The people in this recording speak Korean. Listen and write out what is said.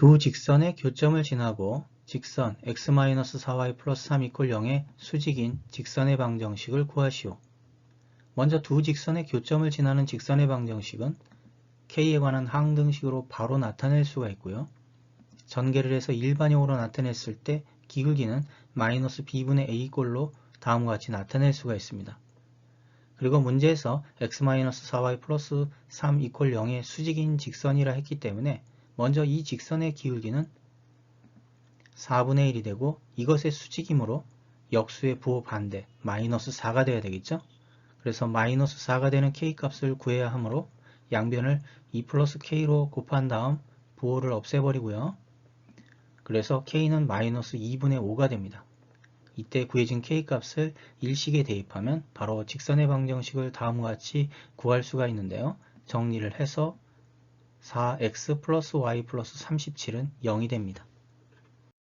두 직선의 교점을 지나고 직선 x-4y 플러스 3 이퀄 0의 수직인 직선의 방정식을 구하시오. 먼저 두 직선의 교점을 지나는 직선의 방정식은 k에 관한 항등식으로 바로 나타낼 수가 있고요. 전개를 해서 일반형으로 나타냈을 때 기울기는 마이너스 b분의 a꼴로 다음과 같이 나타낼 수가 있습니다. 그리고 문제에서 x-4y 플러스 3 이퀄 0의 수직인 직선이라 했기 때문에 먼저 이 직선의 기울기는 4분의 1이 되고 이것의 수직이므로 역수의 부호 반대 마이너스 4가 되어야 되겠죠. 그래서 마이너스 4가 되는 k값을 구해야 하므로 양변을 2 플러스 k로 곱한 다음 부호를 없애버리고요. 그래서 k는 마이너스 2분의 5가 됩니다. 이때 구해진 k값을 일식에 대입하면 바로 직선의 방정식을 다음과 같이 구할 수가 있는데요. 정리를 해서 4x 플러스 y 플러스 37은 0이 됩니다.